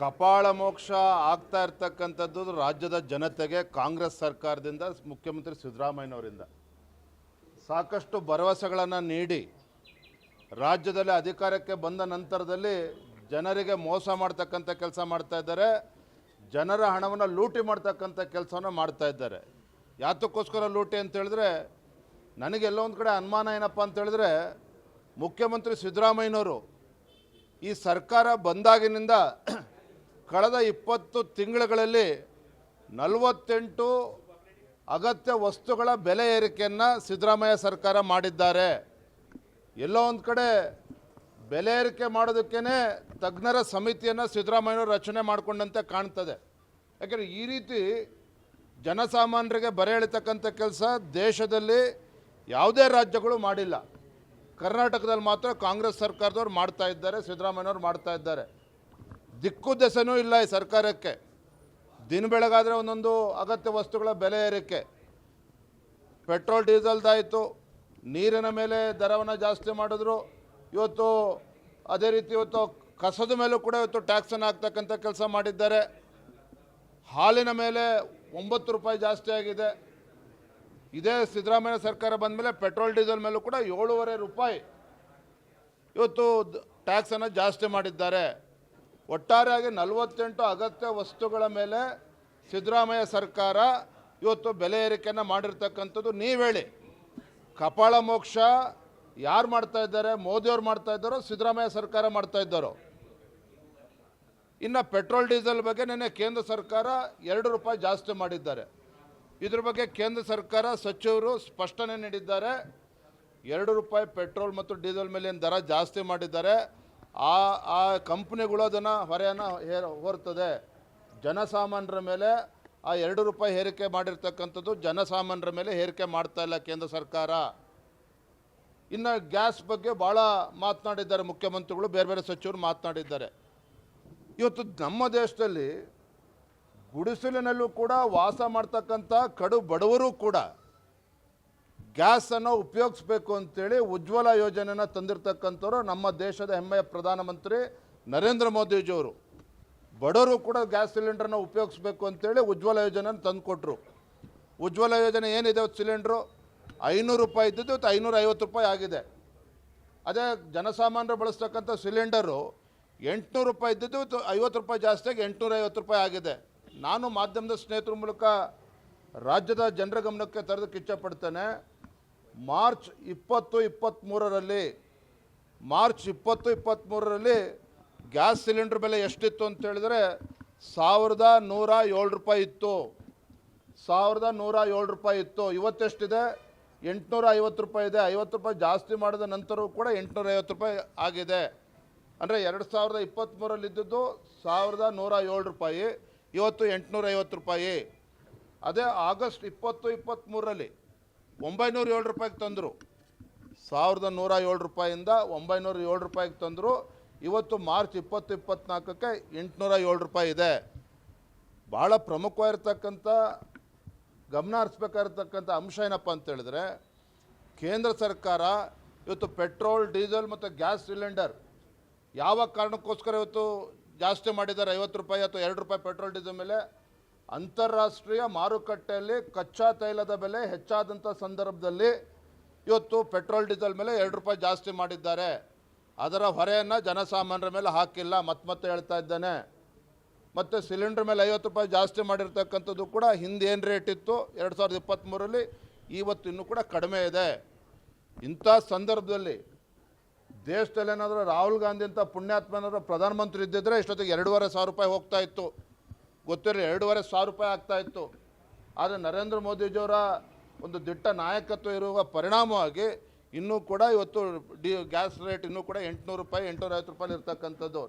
ಕಪಾಳ ಮೋಕ್ಷ ಆಗ್ತಾ ಇರ್ತಕ್ಕಂಥದ್ದು ರಾಜ್ಯದ ಜನತೆಗೆ ಕಾಂಗ್ರೆಸ್ ಸರ್ಕಾರದಿಂದ, ಮುಖ್ಯಮಂತ್ರಿ ಸಿದ್ದರಾಮಯ್ಯನವರಿಂದ. ಸಾಕಷ್ಟು ಭರವಸೆಗಳನ್ನು ನೀಡಿ ರಾಜ್ಯದಲ್ಲಿ ಅಧಿಕಾರಕ್ಕೆ ಬಂದ ನಂತರದಲ್ಲಿ ಜನರಿಗೆ ಮೋಸ ಮಾಡ್ತಕ್ಕಂಥ ಕೆಲಸ ಮಾಡ್ತಾ ಇದ್ದಾರೆ. ಜನರ ಹಣವನ್ನು ಲೂಟಿ ಮಾಡ್ತಕ್ಕಂಥ ಕೆಲಸವನ್ನು ಮಾಡ್ತಾ ಇದ್ದಾರೆ. ಯಾತಕ್ಕೋಸ್ಕರ ಲೂಟಿ ಅಂತ ಹೇಳಿದ್ರೆ ನನಗೆಲ್ಲೋ ಒಂದು ಕಡೆ ಅನುಮಾನ ಏನಪ್ಪ ಅಂತ ಹೇಳಿದ್ರೆ, ಮುಖ್ಯಮಂತ್ರಿ ಸಿದ್ದರಾಮಯ್ಯನವರು ಈ ಸರ್ಕಾರ ಬಂದಾಗಿನಿಂದ ಕಳೆದ ಇಪ್ಪತ್ತು ತಿಂಗಳುಗಳಲ್ಲಿ ನಲವತ್ತೆಂಟು ಅಗತ್ಯ ವಸ್ತುಗಳ ಬೆಲೆ ಏರಿಕೆಯನ್ನು ಸಿದ್ದರಾಮಯ್ಯ ಸರ್ಕಾರ ಮಾಡಿದ್ದಾರೆ. ಎಲ್ಲೋ ಒಂದು ಕಡೆ ಬೆಲೆ ಏರಿಕೆ ಮಾಡೋದಕ್ಕೇ ತಜ್ಞರ ಸಮಿತಿಯನ್ನು ಸಿದ್ದರಾಮಯ್ಯನವರು ರಚನೆ ಮಾಡಿಕೊಂಡಂತೆ ಕಾಣ್ತದೆ. ಯಾಕೆಂದರೆ ಈ ರೀತಿ ಜನಸಾಮಾನ್ಯರಿಗೆ ಬರೆ ಎಳಿತಕ್ಕಂಥ ಕೆಲಸ ದೇಶದಲ್ಲಿ ಯಾವುದೇ ರಾಜ್ಯಗಳು ಮಾಡಿಲ್ಲ. ಕರ್ನಾಟಕದಲ್ಲಿ ಮಾತ್ರ ಕಾಂಗ್ರೆಸ್ ಸರ್ಕಾರದವ್ರು ಮಾಡ್ತಾ ಇದ್ದಾರೆ ಸಿದ್ದರಾಮಯ್ಯವ್ರು ಮಾಡ್ತಾ ಇದ್ದಾರೆ. ದಿಕ್ಕು ದೆಸೆನೂ ಇಲ್ಲ ಈ ಸರ್ಕಾರಕ್ಕೆ. ದಿನ ಬೆಳಗಾದರೆ ಒಂದೊಂದು ಅಗತ್ಯ ವಸ್ತುಗಳ ಬೆಲೆ ಏರಿಕೆ. ಪೆಟ್ರೋಲ್ ಡೀಸೆಲ್ದಾಯಿತು ನೀರಿನ ಮೇಲೆ ದರವನ್ನು ಜಾಸ್ತಿ ಮಾಡಿದ್ರು. ಇವತ್ತು ಅದೇ ರೀತಿ ಇವತ್ತು ಕಸದ ಮೇಲೂ ಕೂಡ ಇವತ್ತು ಟ್ಯಾಕ್ಸನ್ನು ಹಾಕ್ತಕ್ಕಂಥ ಕೆಲಸ ಮಾಡಿದ್ದಾರೆ. ಹಾಲಿನ ಮೇಲೆ ಒಂಬತ್ತು ರೂಪಾಯಿ ಜಾಸ್ತಿ ಆಗಿದೆ. ಇದೇ ಸಿದ್ದರಾಮಯ್ಯ ಸರ್ಕಾರ ಬಂದ ಮೇಲೆ ಪೆಟ್ರೋಲ್, ಡೀಸೆಲ್ ಮೇಲೂ ಕೂಡ ಏಳೂವರೆ ರೂಪಾಯಿ ಇವತ್ತು ಟ್ಯಾಕ್ಸನ್ನು ಜಾಸ್ತಿ ಮಾಡಿದ್ದಾರೆ. ಒಟ್ಟಾರೆಯಾಗಿ ನಲವತ್ತೆಂಟು ಅಗತ್ಯ ವಸ್ತುಗಳ ಮೇಲೆ ಸಿದ್ದರಾಮಯ್ಯ ಸರ್ಕಾರ ಇವತ್ತು ಬೆಲೆ ಏರಿಕೆಯನ್ನು ಮಾಡಿರ್ತಕ್ಕಂಥದ್ದು ನೀವು ಹೇಳಿ ಕಪಾಳ ಮೋಕ್ಷ ಯಾರು ಮಾಡ್ತಾ ಇದ್ದಾರೆ, ಮೋದಿಯವ್ರು ಮಾಡ್ತಾ ಇದ್ದಾರೋ, ಸಿದ್ದರಾಮಯ್ಯ ಸರ್ಕಾರ ಮಾಡ್ತಾ ಇದ್ದಾರೋ. ಇನ್ನು ಪೆಟ್ರೋಲ್, ಡೀಸೆಲ್ ಬಗ್ಗೆ ನಿನ್ನೆ ಕೇಂದ್ರ ಸರ್ಕಾರ ಎರಡು ರೂಪಾಯಿ ಜಾಸ್ತಿ ಮಾಡಿದ್ದಾರೆ. ಇದ್ರ ಬಗ್ಗೆ ಕೇಂದ್ರ ಸರ್ಕಾರ ಸಚಿವರು ಸ್ಪಷ್ಟನೆ ನೀಡಿದ್ದಾರೆ. ಎರಡು ರೂಪಾಯಿ ಪೆಟ್ರೋಲ್ ಮತ್ತು ಡೀಸೆಲ್ ಮೇಲಿನ ದರ ಜಾಸ್ತಿ ಮಾಡಿದ್ದಾರೆ. ಆ ಆ ಕಂಪ್ನಿಗಳು ಅದನ್ನು ಹೊರೆಯನ್ನು ಹೇರ, ಹೊರ್ತದೆ. ಜನಸಾಮಾನ್ಯರ ಮೇಲೆ ಆ ಎರಡು ರೂಪಾಯಿ ಹೇರಿಕೆ ಮಾಡಿರ್ತಕ್ಕಂಥದ್ದು ಜನಸಾಮಾನ್ಯರ ಮೇಲೆ ಹೇರಿಕೆ ಮಾಡ್ತಾ ಇಲ್ಲ ಕೇಂದ್ರ ಸರ್ಕಾರ. ಇನ್ನು ಗ್ಯಾಸ್ ಬಗ್ಗೆ ಭಾಳ ಮಾತನಾಡಿದ್ದಾರೆ ಮುಖ್ಯಮಂತ್ರಿಗಳು, ಬೇರೆ ಬೇರೆ ಸಚಿವರು ಮಾತನಾಡಿದ್ದಾರೆ. ಇವತ್ತು ನಮ್ಮ ದೇಶದಲ್ಲಿ ಗುಡಿಸಲಿನಲ್ಲೂ ಕೂಡ ವಾಸ ಮಾಡ್ತಕ್ಕಂಥ ಕಡು ಬಡವರು ಕೂಡ ಗ್ಯಾಸನ್ನು ಉಪಯೋಗಿಸ್ಬೇಕು ಅಂತೇಳಿ ಉಜ್ವಲ ಯೋಜನೆನ ತಂದಿರತಕ್ಕಂಥವ್ರು ನಮ್ಮ ದೇಶದ ಹೆಮ್ಮೆಯ ಪ್ರಧಾನಮಂತ್ರಿ ನರೇಂದ್ರ ಮೋದಿಜಿಯವರು. ಬಡವರು ಕೂಡ ಗ್ಯಾಸ್ ಸಿಲಿಂಡರ್ನ ಉಪಯೋಗಿಸ್ಬೇಕು ಅಂತೇಳಿ ಉಜ್ವಲ ಯೋಜನೆನ ತಂದುಕೊಟ್ರು. ಉಜ್ವಲ ಯೋಜನೆ ಏನಿದೆ ಸಿಲಿಂಡ್ರು? ಐನೂರು ರೂಪಾಯಿ ಇದ್ದಿದ್ದು ಇವತ್ತು ಐನೂರ ಐವತ್ತು ರೂಪಾಯಿ ಆಗಿದೆ. ಅದೇ ಜನಸಾಮಾನ್ಯರು ಬಳಸ್ತಕ್ಕಂಥ ಸಿಲಿಂಡರು ಎಂಟುನೂರು ರೂಪಾಯಿ ಇದ್ದಿದ್ದು ಇವತ್ತು ಐವತ್ತು ರೂಪಾಯಿ ಜಾಸ್ತಿಯಾಗಿ ಎಂಟುನೂರ ಐವತ್ತು ರೂಪಾಯಿ ಆಗಿದೆ. ನಾನು ಮಾಧ್ಯಮದ ಸ್ನೇಹಿತರ ಮೂಲಕ ರಾಜ್ಯದ ಜನರ ಗಮನಕ್ಕೆ ತರೋದಕ್ಕೆ ಇಚ್ಛಪಡ್ತೇನೆ ಮಾರ್ಚ್ ಇಪ್ಪತ್ತು ಇಪ್ಪತ್ತ್ಮೂರರಲ್ಲಿ ಮಾರ್ಚ್ ಇಪ್ಪತ್ತು ಇಪ್ಪತ್ತ್ಮೂರರಲ್ಲಿ ಗ್ಯಾಸ್ ಸಿಲಿಂಡ್ರ್ ಬೆಲೆ ಎಷ್ಟಿತ್ತು ಅಂತ ಹೇಳಿದರೆ ಸಾವಿರದ ನೂರ ಏಳು ರೂಪಾಯಿ ಇತ್ತು. ಸಾವಿರದ ನೂರ ಏಳು ರೂಪಾಯಿ ಇತ್ತು. ಇವತ್ತೆಷ್ಟಿದೆ ಎಂಟುನೂರ ಐವತ್ತು ರೂಪಾಯಿ ಇದೆ. ಐವತ್ತು ರೂಪಾಯಿ ಜಾಸ್ತಿ ಮಾಡಿದ ನಂತರವೂ ಕೂಡ ಎಂಟುನೂರ ಐವತ್ತು ರೂಪಾಯಿ ಆಗಿದೆ. ಅಂದರೆ ಎರಡು ಸಾವಿರದ ಇಪ್ಪತ್ತ್ಮೂರಲ್ಲಿ ಇದ್ದದ್ದು ಸಾವಿರದ ನೂರ ಏಳು ರೂಪಾಯಿ, ಇವತ್ತು ಎಂಟುನೂರ ಐವತ್ತು ರೂಪಾಯಿ. ಅದೇ ಆಗಸ್ಟ್ ಇಪ್ಪತ್ತು ಇಪ್ಪತ್ತ್ಮೂರರಲ್ಲಿ ಒಂಬೈನೂರ ಏಳು ರೂಪಾಯಿಗೆ ತಂದರು. ಸಾವಿರದ ನೂರ ಏಳು ರೂಪಾಯಿಂದ ಒಂಬೈನೂರ ಏಳು ರೂಪಾಯಿಗೆ ತಂದರು. ಇವತ್ತು ಮಾರ್ಚ್ ಇಪ್ಪತ್ತು ಇಪ್ಪತ್ತ್ನಾಲ್ಕಕ್ಕೆ ಎಂಟುನೂರ ಏಳು ರೂಪಾಯಿ ಇದೆ. ಭಾಳ ಪ್ರಮುಖವಾಗಿರ್ತಕ್ಕಂಥ ಗಮನ ಹರಿಸ್ಬೇಕಾಗಿರ್ತಕ್ಕಂಥ ಅಂಶ ಏನಪ್ಪ ಅಂತೇಳಿದ್ರೆ ಕೇಂದ್ರ ಸರ್ಕಾರ ಇವತ್ತು ಪೆಟ್ರೋಲ್, ಡೀಸೆಲ್ ಮತ್ತು ಗ್ಯಾಸ್ ಸಿಲಿಂಡರ್ ಯಾವ ಕಾರಣಕ್ಕೋಸ್ಕರ ಇವತ್ತು ಜಾಸ್ತಿ ಮಾಡಿದ್ದಾರೆ? ಐವತ್ತು ರೂಪಾಯಿ ಅಥವಾ ಎರಡು ರೂಪಾಯಿ ಪೆಟ್ರೋಲ್, ಡೀಸೆಲ್ ಮೇಲೆ ಅಂತಾರಾಷ್ಟ್ರೀಯ ಮಾರುಕಟ್ಟೆಯಲ್ಲಿ ಕಚ್ಚಾ ತೈಲದ ಬೆಲೆ ಹೆಚ್ಚಾದಂಥ ಸಂದರ್ಭದಲ್ಲಿ ಇವತ್ತು ಪೆಟ್ರೋಲ್, ಡೀಸೆಲ್ ಮೇಲೆ ಎರಡು ರೂಪಾಯಿ ಜಾಸ್ತಿ ಮಾಡಿದ್ದಾರೆ. ಅದರ ಹೊರೆಯನ್ನು ಜನಸಾಮಾನ್ಯರ ಮೇಲೆ ಹಾಕಿಲ್ಲ ಮತ್ತೆ ಹೇಳ್ತಾ ಇದ್ದಾನೆ. ಮತ್ತು ಸಿಲಿಂಡ್ರ್ ಮೇಲೆ ಐವತ್ತು ರೂಪಾಯಿ ಜಾಸ್ತಿ ಮಾಡಿರ್ತಕ್ಕಂಥದ್ದು ಕೂಡ ಹಿಂದೆ ರೇಟ್ ಇತ್ತು? ಎರಡು ಸಾವಿರದ ಇಪ್ಪತ್ತ್ಮೂರಲ್ಲಿ ಇವತ್ತು ಇನ್ನೂ ಕೂಡ ಕಡಿಮೆ ಇದೆ. ಇಂಥ ಸಂದರ್ಭದಲ್ಲಿ ದೇಶದಲ್ಲಿ ಏನಾದರೂ ರಾಹುಲ್ ಗಾಂಧಿ ಅಂತ ಪುಣ್ಯಾತ್ಮನಾದ್ರು ಪ್ರಧಾನಮಂತ್ರಿ ಇದ್ದಿದ್ರೆ ಇಷ್ಟೊತ್ತಿಗೆ ಎರಡೂವರೆ ಸಾವಿರ ರೂಪಾಯಿ ಹೋಗ್ತಾ ಇತ್ತು. ಗೊತ್ತಿರಲಿ, ಎರಡೂವರೆ ಸಾವಿರ ರೂಪಾಯಿ ಆಗ್ತಾ ಇತ್ತು. ಆದರೆ ನರೇಂದ್ರ ಮೋದಿಜಿಯವರ ಒಂದು ದಿಟ್ಟ ನಾಯಕತ್ವ ಇರುವ ಪರಿಣಾಮವಾಗಿ ಇನ್ನೂ ಕೂಡ ಇವತ್ತು ಡಿ, ಗ್ಯಾಸ್ ರೇಟ್ ಇನ್ನೂ ಕೂಡ ಎಂಟುನೂರು ರೂಪಾಯಿ ಎಂಟುನೂರ ಐವತ್ತು ರೂಪಾಯಿ ಇರ್ತಕ್ಕಂಥದ್ದು.